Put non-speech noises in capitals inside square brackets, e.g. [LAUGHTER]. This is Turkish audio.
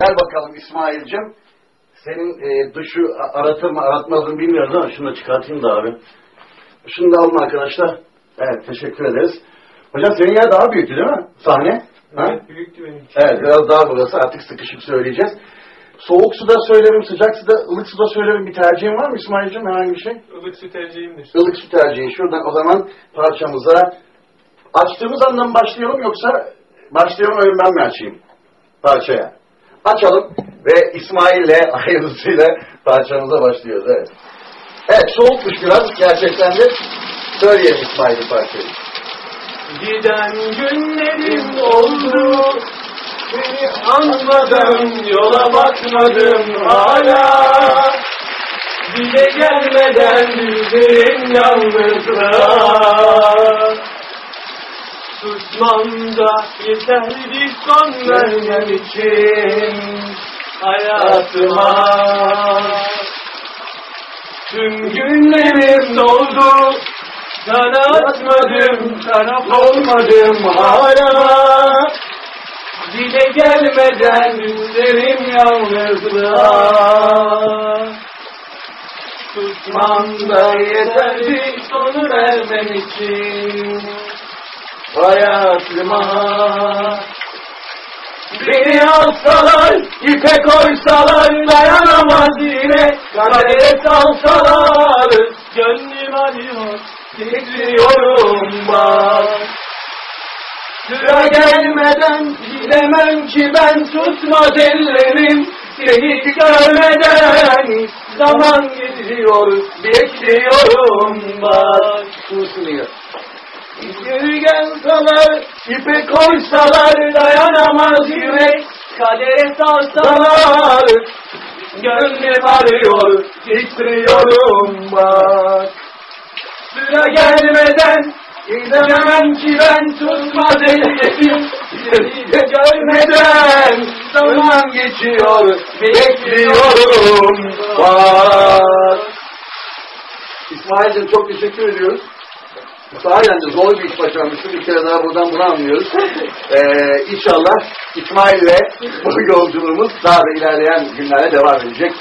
Gel bakalım İsmail'cim. Senin e, dışı aratır mı aratmaz mı bilmiyoruz ama şunu da çıkartayım da abi. Şunu da alın arkadaşlar. Evet teşekkür ederiz. Hocam senin yer daha büyüktü değil mi? Sahne. Ha? Evet, büyüktü benim. Evet biraz daha burası artık sıkışık söyleyeceğiz. Soğuk suda söylerim, sıcak suda, ılık suda söylerim bir tercihin var mı İsmail'cim herhangi bir şey? Ilık su tercihimdir. Ilık su tercihi. Şuradan o zaman parçamıza açtığımız andan başlayalım yoksa başlayalım öyle ben mi açayım parçaya? Açalım ve İsmail'le hayırlısıyla [LAUGHS] parçamıza başlıyoruz. Evet. Evet soğukmuş biraz gerçekten de söyleyelim İsmail'in parçayı. Giden günlerim oldu. Seni anmadım, yola bakmadım hala. Dile gelmeden yüzün yalnızlığa. Susmam da yeter bir son vermem için hayatıma. Tüm günlerim doldu, sana atmadım, taraf olmadım hala. Dile gelmeden üstlerim yalnızlığa. Susmam da yeterli sonu vermem için hayatıma. Beni alsalar, ipe koysalar dayanamaz yine Kadere salsalar, gönlüm arıyor, titriyorum bak Sıra gelmeden gidemem ki ben tutmaz ellerim Seni görmeden zaman gidiyor, bekliyorum bak Susmuyor. Geri gelseler, ipe koysalar dayanamaz yürek, kadere salsalar, gönlüm arıyor, titriyorum bak. Sıra gelmeden, gidemem ki ben tutmaz ellerim, seni de görmeden, zaman geçiyor, bekliyorum bak. İsmail'cim çok teşekkür ediyoruz. Sahiden de zor bir iş başarmışsın. Bir kere daha buradan bunu anlıyoruz. [LAUGHS] Ee, inşallah İsmail'le bu yolculuğumuz daha da ilerleyen günlerde devam edecek.